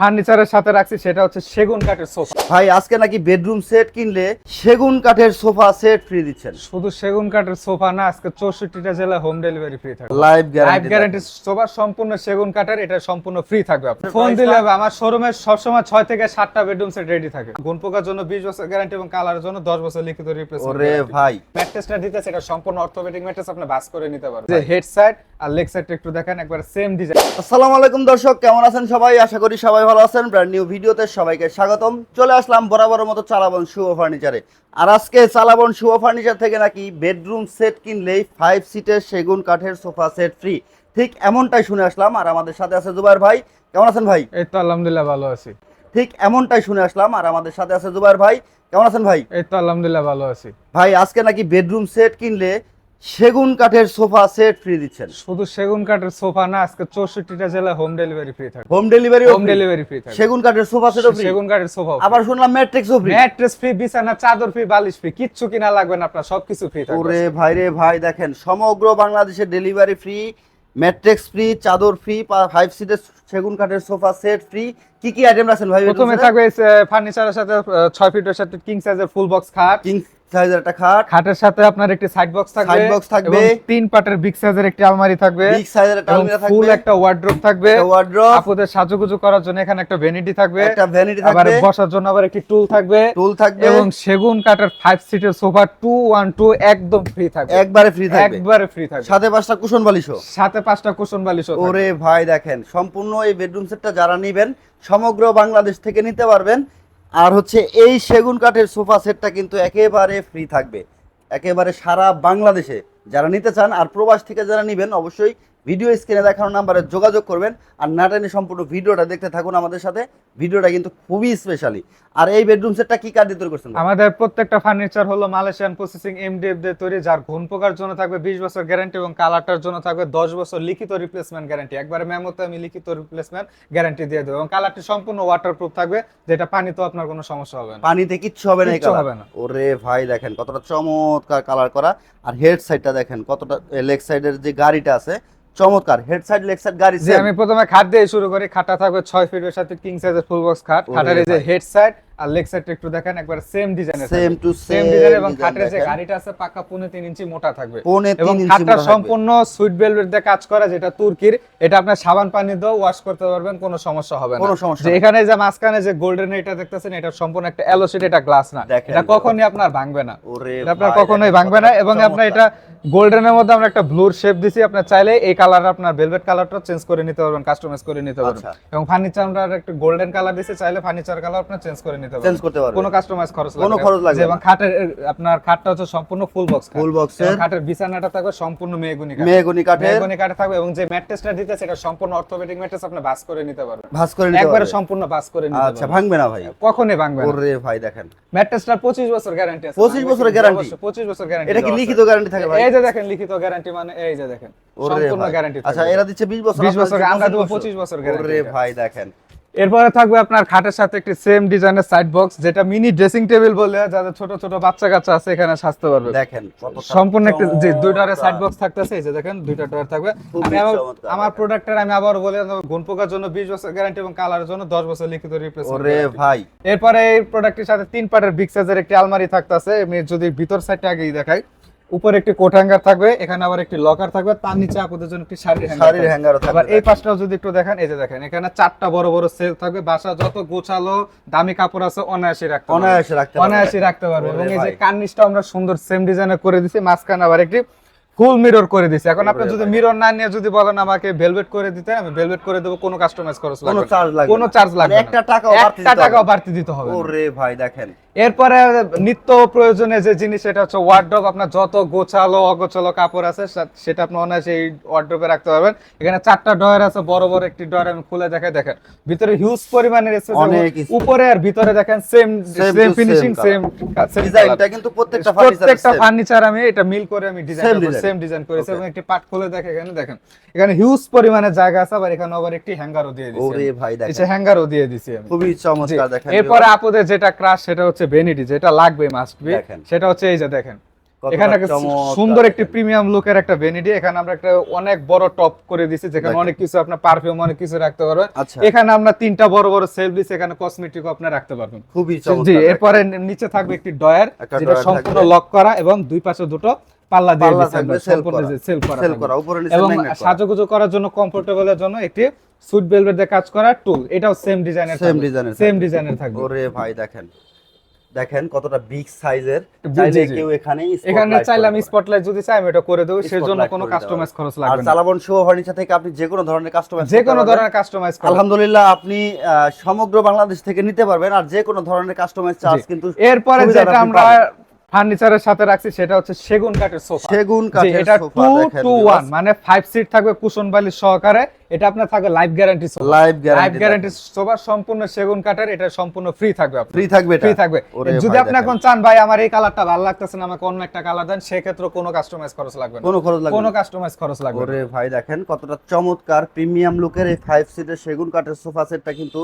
ফার্নিচারের সাথে রাখছি সেটা হচ্ছে সেগুন কাঠের সোফা। ভাই আজকে নাকি বেডরুম সেট কিনলে সেগুন কাঠের সোফা সেট ফ্রি দিচ্ছেন। শুধু সেগুন কাঠের সোফা না আজকে চৌষট্টিটা জেলায় হোম ডেলিভারি ফ্রি থাকবে। Live life guarantee guarantee sofa সম্পূর্ণ সেগুন কাঠের এটা সম্পূর্ণ ফ্রি থাকবে আপনার। ফোন দিলে হবে আমার শোরুমে সবসময় ছয় থেকে সাতটা বেডরুম সেট রেডি থাকে। গুণ পোকার জন্য বিশ বছর গ্যারান্টি এবং কালারের জন্য দশ বছর লিখিত রিপ্লেসমেন্ট ওরে ভাই। ম্যাট্রেসটা দিতে সেটা সম্পূর্ণ অর্থোপেডিক ম্যাট্রেস আপনি বাস করে নিতে পারবেন। যে হেড সাইড আর লেগ সাইডটা একটু দেখেন একবার সেম ডিজাইন আসসালামু আলাইকুম দর্শক কেমন আছেন সবাই? আশা করি সবাই ভালো আছেন ব্র্যান্ড নিউ ভিডিওতে সবাইকে স্বাগতম। চলে আসলাম বরাবরের মতো চালাবন শুভ ফার্নিচারে আর আজকে চালাবন শুভ ফার্নিচার থেকে নাকি বেডরুম সেট কিনলেই ফাইভ সিটের সেগুন কাঠের সোফা সেট ফ্রি ঠিক এমনটাই শুনে আসলাম আর আমাদের সাথে আছে জুবাইর ভাই। কেমন আছেন ভাই? এই তো আলহামদুলিল্লাহ ভালো আছি। ঠিক এমনটাই শুনে আসলাম আর আমাদের সাথে আছে জুবাইর ভাই। কেমন আছেন ভাই? এই তো আলহামদুলিল্লাহ ভালো আছি। ভাই আজকে নাকি বেডরুম সেট কিনলে সেগুন কাঠের সোফা সেট ফ্রি দিচ্ছেন। শুধু সেগুন কাঠের সোফা না আজকে চৌষট্টিটা জেলায় হোম ডেলিভারি ফ্রি থাকবে home delivery home delivery free থাকবে সেগুন কাঠের সোফা সেটও ফ্রি সেগুন কাঠের সোফা আবার শুনলাম ম্যাট্রিক্সও ফ্রি ম্যাট্রেস ফ্রি বিছানা চাদর ফ্রি বালিশ ফ্রি কিচ্ছু কিনা লাগবে না আপনার সবকিছু ফ্রি থাকবে। ওরে ভাই রে ভাই দেখেন সমগ্র বাংলাদেশে ডেলিভারি ফ্রি ম্যাট্রিক্স ফ্রি চাদর ফ্রি ফাইভ সিটের সেগুন কাঠের সোফা সেট ফ্রি কি কি আইটেম রাখছেন ভাই প্রথমে থাকবে ফার্নিচারের সাথে আহ, ছয় ফিটের সাথে কিং সাইজের ফুল বক্স খাট। কিং সাইজের একটা খাট। খাটের সাথে আপনার একটি সাইড বক্স থাকবে Side box থাকবে। তিন পাটের বিগ সাইজের একটি আলমারি থাকবে। বিগ সাইজের একটা আলমিরা ফুল একটা ওয়ার্ড্রোব থাকবে। ওয়ার্ড্রপ আপুদের সাজুগুজু করার জন্য এখানে একটা ভ্যানিটি থাকবে। একটা ভ্যানিটি আবার থাকবে। বসার জন্য আবার একটি টুল থাকবে। টুল থাকবে। এবং সেগুন কাঠের ফাইভ সিটের সোফা টু ওয়ান টু একদম ফ্রি থাকবে। একবারে ফ্রি থাকবে। একবারে ফ্রি থাকবে। সাথে পাঁচটা কুশন বালিশও। সাথে পাঁচটা কুশন বালিশ ওরে ভাই দেখেন সম্পূর্ণ এই বেডরুম সেটটা যারা নেবেন সমগ্র বাংলাদেশ থেকে নিতে পারবেন। আর হচ্ছে এই সেগুন কাঠের সোফা সেটটা কিন্তু একেবারে ফ্রি থাকবে। একেবারে সারা বাংলাদেশে যারা নিতে চান আর প্রবাস থেকে যারা নেবেন, অবশ্যই ভিডিও স্ক্রিনে দেখানো নাম্বারে যোগাযোগ করবেন আর নাটানি সম্পূর্ণ ভিডিওটা দেখতে থাকুন আমাদের সাথে। ভিডিওটা কিন্তু খুবই স্পেশালি আর এই বেডরুম সেটটা কি কাঠ দিয়ে তৈরি করছেন আমাদের প্রত্যেকটা ফার্নিচার হলো মালয়েশিয়ান প্রসেসিং এমডিএফ দিয়ে তৈরি যার ঘুণ পোকার জন্য থাকবে বিশ বছর গ্যারান্টি এবং কালারটার জন্য থাকবে দশ বছর লিখিত রিপ্লেসমেন্ট গ্যারান্টি একবারে মেমোতে আমি লিখিত রিপ্লেসমেন্ট গ্যারান্টি দিয়ে দেবো এবং কালারটি সম্পূর্ণ ওয়াটারপ্রুফ থাকবে যেটা পানিতে আপনার কোনো সমস্যা হবে না। পানিতে কিচ্ছু হবে না কিচ্ছু হবে না। ওরে ভাই দেখেন কতটা চমৎকার কালার করা। আর হেড সাইডটা দেখেন কতটা লেগ সাইডের যে গাড়িটা আছে চমৎকার হেড সাইড লেগ সাইড গাড়ি আমি প্রথমে খাট দিয়ে শুরু করি খাটটা থাকবে ছয় ফিটের সাথে কিং সাইজের ফুল বক্স খাট খাটের এই যে। হেড সাইড আর লেগ সাইডটা একটু দেখেন একবার সেম ডিজাইনের Same to সেম ডিজাইন এবং খাটের যে গাড়িটা আছে পাকা পৌনে ইঞ্চি মোটা থাকবে। এবং খাটটা সম্পূর্ণ সুইট ভেলভেট দিয়ে কাজ করা যেটা তুর্কির এটা সাবান পানি দিয়েও ওয়াশ করতে পারবেন কোনো সমস্যা হবে না। কোনো সমস্যা এখানে যে মাঝখানে যে গোল্ডেন এটা দেখতেছেন এটা সম্পূর্ণ একটা এটা গ্লাস না। এটা কখনোই আপনার ভাঙবে না। এটা আপনার কখনোই ভাঙবে না এবং আপনার এটা গোল্ডেনের মধ্যে আমরা একটা ব্লুর শেপ দিছি আপনার চাইলে এই কালার আপনার ভেলভেট কালারটা চেঞ্জ করে নিতে পারবেন কাস্টমাইজ করে নিতে পারবেন। আচ্ছা। এবং ফার্নিচার আমরা একটা গোল্ডেন কালার দিছি চাইলে ফার্নিচার কালার আপনি চেঞ্জ করে নিতে চেঞ্জ পারবেন। করতে পারবেন কোনো কাস্টমাইজ খরচ লাগবে কোনো খরচ লাগবে এবং খাটের আপনার খাটটা হচ্ছে সম্পূর্ণ ফুল বক্স ফুল বক্সের খাটের বিছানাটা থাকবে সম্পূর্ণ মেহগুনি কাঠ মেহগনি কাঠের। মেহগনি কাঠে থাকবে এবং যে ম্যাট্রেসটা দিতে সেটা সম্পূর্ণ অর্থোপেডিক ম্যাট্রেস আপনি বাস করে নিতে পারবেন। ভাঁজ করে নিতে একবারে সম্পূর্ণ বাস করে নিতে আচ্ছা ভাঙবে না ভাই? কখনোই ভাঙবে না। ওরে ভাই দেখেন। ম্যাট্রেসটার 25 বছর গ্যারান্টি আছে। 25 বছরের guarantee? 25 বছর গ্যারান্টি এটা কি লিখিত গ্যারান্টি থাকে ভাই? এই যে দেখেন লিখিত গ্যারান্টি মানে এই যে দেখেন সম্পূর্ণ গ্যারান্টি আচ্ছা এরা দিচ্ছে 20 বছর 20 বছর, আমরা দেবো 25 বছর guarantee ওরে ভাই দেখেন। এরপরে থাকবে আপনার খাটের সাথে একটি সেম ডিজাইনের সাইড বক্স যেটা মিনি ড্রেসিং টেবিল বলে যাদের ছোট ছোট বাচ্চা কাচ্চা আছে এখানে সাজতে পারবে। দেখেন সম্পূর্ণ একটা যে দুইটারে। সাইড বক্স থাকতেছে এই যে দেখেন দুইটা ডয়ার থাকবে। আমার প্রোডাক্টের আমি আবার বলে গুণ পোকার জন্য 20 বছর গ্যারান্টি এবং কালারের জন্য 10 বছর লিখিত রিপ্লেসমেন্ট ওরে ভাই। এরপরে এই প্রোডাক্টের সাথে তিন পার্টের বিগ সাইজের একটি আলমারি থাকতেছে আমি যদি ভিতর সাইডটা আগেই দেখাই। উপরে একটি কোট হ্যাঙ্গার থাকবে এখানে আবার একটি লকার থাকবে তার নিচে আপনাদের জন্য একটি শাড়ির হ্যাঙ্গার শাড়ির হ্যাঙ্গার থাকবে আবার এই পাশটাও যদি একটু দেখেন এই যে দেখেন এখানে চারটা বড় বড় সেল থাকবে বাসা যত গোছালো দামি কাপড় আছে অনায়াসে রাখতে। অনায়াসে রাখতে অনায়াসে রাখতে পারবে এবং এই যে। কার্নিশটা আমরা সুন্দর সেম ডিজাইনে করে দিছি মাঝখানে আবার একটি ফুল মিরর করে দিছি। এখন আপনি যদি মিরর না নিয়ে যদি বলেন আমাকে ভেলভেট করে দিতে আমি ভেলভেট করে দেবো কোনো কাস্টমাইজ খরচ লাগবে না। চার্জ লাগবে কোনো চার্জ লাগবে মানে একটা টাকাও বাড়তি একটা দিতে হবে। টাকাও বাড়তি দিতে হবে ওরে ভাই দেখেন। এরপরে নিত্য প্রয়োজনে যে জিনিস সেটা হচ্ছে ওয়ার্ড্রপ আপনার যত গোছালো অগোছালো কাপড় আছে সেটা আপনি অনায়াসে এই ওয়ার্ড্রপে রাখতে পারবেন। এখানে চারটা ডয়ার আছে বড় বড় একটি ডয়ার আমি খুলে দেখাই দেখেন। ভিতরে হিউজ পরিমাণের অনেক উপরে আর ভিতরে দেখেন সেম সেম ফিনিশিং সেম ডিজাইনটা কিন্তু প্রত্যেকটা প্রত্যেকটা ফার্নিচার ফার্নিচার আমি এটা মিল করে আমি ডিজাইন। সেম ডিজাইন করেছি. এবং একটি পার্ট খুলে দেখে এখানে দেখেন। এখানে হিউজ পরিমাণে জায়গা আছে আবার এখানে আবার একটি হ্যাঙ্গারও দিয়ে দিয়েছি ওরে ভাই দেখেন। যে হ্যাঙ্গারও দিয়ে দিছি আমি। খুবই চমৎকার দেখেন এরপরে আপুদের যেটা ক্রাশ সেটা হচ্ছে ভেনিটি যেটা লাগবে মাস্ট বি সেটা হচ্ছে এই যে দেখেন। এখানে সুন্দর একটি প্রিমিয়াম লুকের একটা ভ্যানিটি এখানে আমরা একটা অনেক বড় টপ করে দিছি যেখানে অনেক কিছু আপনার পারফিউম অনেক কিছু রাখতে পারবেন। আচ্ছা। এখানে আমরা তিনটা বড় বড় সেলফ দিছি এখানে কসমেটিক আপনার রাখতে পারবেন। খুবই জি চমৎকার এরপরে নিচে থাকবে একটি ডয়ার যেটা সম্পূর্ণ লক করা এবং দুই পাশে দুটো পাল্লা দিয়ে সেল করা সেল করা। উপরে নিচে এবং সাজুগুজু করার জন্য কমফোর্টেবলের জন্য একটি ভেলভেট দিয়ে কাজ করা টুল এটাও সেম ডিজাইনের সেম ডিজাইনের সেম ডিজাইনের থাকবে। ওরে ভাই দেখেন। দেখেন কতটা বিগ সাইজের চাইলে কেউ এখানে এখানে চাইলে আমি স্পটলাইট যদি চাই আমি এটা করে দেবো। সেজন্য Spotlight কোনো কাস্টমাইজ খরচ লাগবে না। চালাবন শুভ ফার্নিচার থেকে আপনি যে কোনো ধরনের কাস্টমাইজ যে কোনো ধরনের কাস্টমাইজ আলহামদুলিল্লাহ আপনি সমগ্র বাংলাদেশ থেকে নিতে পারবেন। আর যে কোনো ধরনের কাস্টমাইজ চার্জ কিন্তু এরপরে যেটা আমরা। ফার্নিচারের সাথে রাখছি সেটা হচ্ছে সেগুন কাঠের সোফা। সেগুন কাঠের এটা টু টু ওয়ান মানে ফাইভ সিট থাকবে কুশন বালি সহকারে এটা আপনার থাকবে life guarantee sofa. Life guarantee guarantee sofa সম্পূর্ণ সেগুন কাঠের এটা সম্পূর্ণ ফ্রি থাকবে আপনার। ফ্রি থাকবে ফ্রি থাকবে। যদি আপনি এখন চান ভাই আমার এই কালারটা ভালো লাগতেছে না আমাকে অন্য একটা কালার দেন সেক্ষেত্রে কোনো কাস্টমাইজ খরচ লাগবে না। কোনো খরচ লাগবে কোনো কাস্টমাইজ খরচ লাগবে ওরে ভাই দেখেন কতটা চমৎকার প্রিমিয়াম লুকের এই ফাইভ সিটের সেগুন কাঠের সোফা সেটটা কিন্তু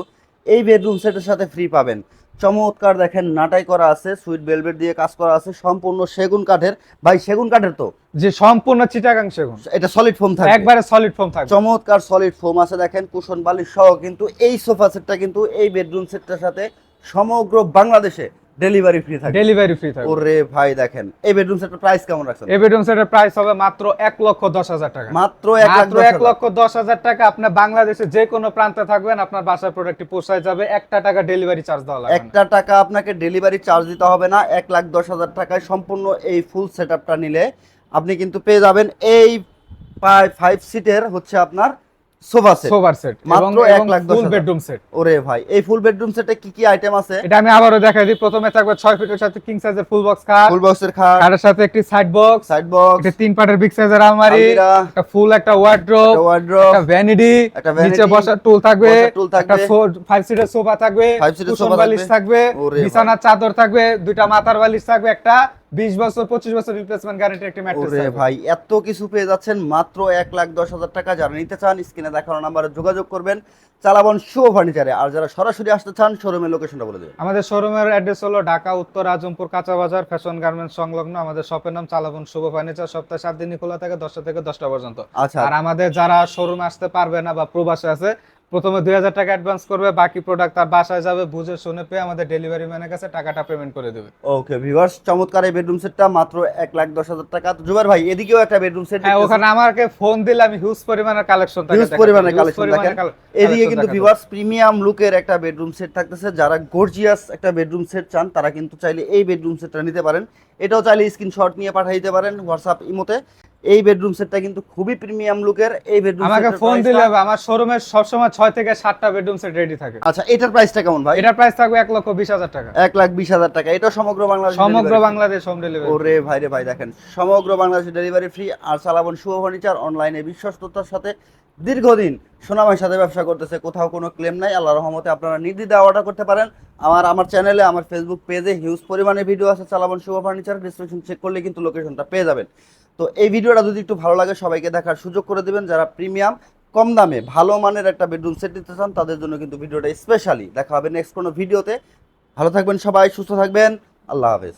এই বেডরুম সেটের সাথে ফ্রি পাবেন। চমৎকার দেখেন নাটাই করা আছে সুইট বেলভেট দিয়ে কাজ করা আছে সম্পূর্ণ সেগুন কাঠের। ভাই সেগুন কাঠের তো? যে সম্পূর্ণ চিটাগাং সেগুন। এটা সলিড ফোম থাকে একবারে সলিড ফোম থাকে চমৎকার সলিড ফোম আছে দেখেন কুশন বালিশ সহ কিন্তু এই সোফা সেটটা কিন্তু এই বেডরুম সেটটার সাথে সমগ্র বাংলাদেশে ডেলিভারি ফ্রি থাকবে। ডেলিভারি ফ্রি থাকবে। ওরে ভাই দেখেন এই বেডরুম সেটের প্রাইস কেমন রাখছেন? এই বেডরুম সেটের প্রাইস হবে মাত্র এক লক্ষ দশ হাজার টাকা। মাত্র এক মাত্র এক লক্ষ দশ হাজার টাকা আপনার বাংলাদেশে যে কোনো প্রান্তে থাকবেন আপনার বাসার প্রোডাক্টটি পৌঁছায় যাবে। একটা টাকা ডেলিভারি চার্জ দেওয়া লাগবে। একটা টাকা আপনাকে ডেলিভারি চার্জ দিতে হবে না এক লাখ দশ হাজার টাকায় সম্পূর্ণ এই ফুল সেট নিলে আপনি কিন্তু পেয়ে যাবেন। এই ফাইভ সিটের হচ্ছে আপনার সোফা সেট। সোফার সেট মাত্র এক লাখ দশ ফুল বেডরুম সেট ওরে ভাই এই ফুল বেডরুম সেটে কি কি আইটেম আছে? এটা আমি আবারও দেখাই দিই। প্রথমে থাকবে ছয় ফিটের সাথে কিং সাইজের ফুল বক্স খাট। ফুল বক্সের খাট। খাটের সাথে একটি সাইড বক্স সাইড বক্স একটা তিন পাটের বিগ সাইজের আলমারি। একটা ফুল একটা ওয়ার্ড্রোব একটা ভ্যানিটি নিচে বসার টুল থাকবে। একটা ফাইভ সিটের সোফা থাকবে। Five seater কুশন sofa বালিশ থাকবে। বিছানার চাদর থাকবে। দুইটা মাথার বালিশ থাকবে। একটা বিশ বছর পঁচিশ বছর রিপ্লেসমেন্ট গ্যারান্টি একটি ম্যাট্রেস ওরে ভাই এত কিছু পেয়ে যাচ্ছেন মাত্র এক লাখ দশ হাজার টাকা। যারা নিতে চান স্ক্রিনে দেখানো নাম্বারে যোগাযোগ করবেন। চালাবন শো ফার্নিচারে আর যারা সরাসরি আসতে চান শোরুমের লোকেশনটা বলে দেবেন। আমাদের শোরুমের অ্যাড্রেস হলো ঢাকা উত্তর আজমপুর কাঁচা বাজার ফ্যাশন গার্মেন্টস সংলগ্ন। আমাদের শপের নাম চালাবন শুভ ফার্নিচার সপ্তাহে সাত দিনই খোলা থাকে দশটা থেকে দশটা পর্যন্ত। আচ্ছা। আর আমাদের যারা শোরুমে আসতে পারবে না বা প্রবাসে আছে প্রথমে দুই হাজার টাকা অ্যাডভান্স করবে বাকি প্রোডাক্ট তার বাসায় যাবে বুঝে শুনে পেয়ে আমাদের ডেলিভারি ম্যানের কাছে টাকাটা পেমেন্ট করে দেবে। ওকে ভিউয়ার্স চমৎকার এই বেডরুম সেটটা মাত্র এক লাখ দশ হাজার টাকা। তো জুবাইর ভাই এদিকেও একটা বেডরুম সেট হ্যাঁ ওখানে আমাকে ফোন দিলে আমি হিউজ পরিমাণের কালেকশন হিউজ পরিমাণে কালেকশন দেখেন। এদিকে কিন্তু ভিউয়ার্স প্রিমিয়াম লুকের একটা বেডরুম সেট থাকতেছে। যারা গর্জিয়াস একটা বেডরুম সেট চান তারা কিন্তু চাইলে এই বেডরুম সেটটা নিতে পারেন। এটাও চাইলে স্ক্রিনশট নিয়ে পাঠিয়ে দিতে পারেন হোয়াটসঅ্যাপ ইমোতে এই বেডরুম সেটটা কিন্তু খুবই প্রিমিয়াম লুকের এই বেডরুম আমাকে ফোন দিলে হবে, আমার শোরুমে সবসময় ছয় থেকে সাতটা বেডরুম সেট রেডি থাকে। আচ্ছা এটার প্রাইসটা কেমন ভাই? এটার প্রাইস থাকবে এক লক্ষ বিশ হাজার টাকা। এক লাখ বিশ হাজার টাকা। এটা সমগ্র বাংলাদেশ সমগ্র বাংলাদেশ হোম। ডেলিভারি ওরে ভাই রে ভাই দেখেন। সমগ্র বাংলাদেশে ডেলিভারি ফ্রি আর সালাবন শুভ ফার্নিচার অনলাইনে বিশ্বস্ততার সাথে দীর্ঘদিন সোনামার সাথে ব্যবসা করতেছে, কোথাও কোনো ক্লেম নাই আল্লাহ রহমতে আপনারা নির্দ্বিধায় অর্ডার করতে পারেন। আমার আমার চ্যানেলে আমার ফেসবুক পেজে হিউজ পরিমাণে ভিডিও আছে, Chalabon Shuvo furniture description check করলে কিন্তু লোকেশনটা পেয়ে যাবেন। তো এই ভিডিওটা যদি একটু ভালো লাগে, সবাইকে দেখার সুযোগ করে দেবেন। যারা প্রিমিয়াম কম দামে, ভালো মানের একটা বেডরুম সেট দিতে চান, তাদের জন্য কিন্তু ভিডিওটা স্পেশালি দেখা হবে নেক্সট কোনো ভিডিওতে ভালো থাকবেন সবাই, সুস্থ থাকবেন। আল্লাহ হাফেজ।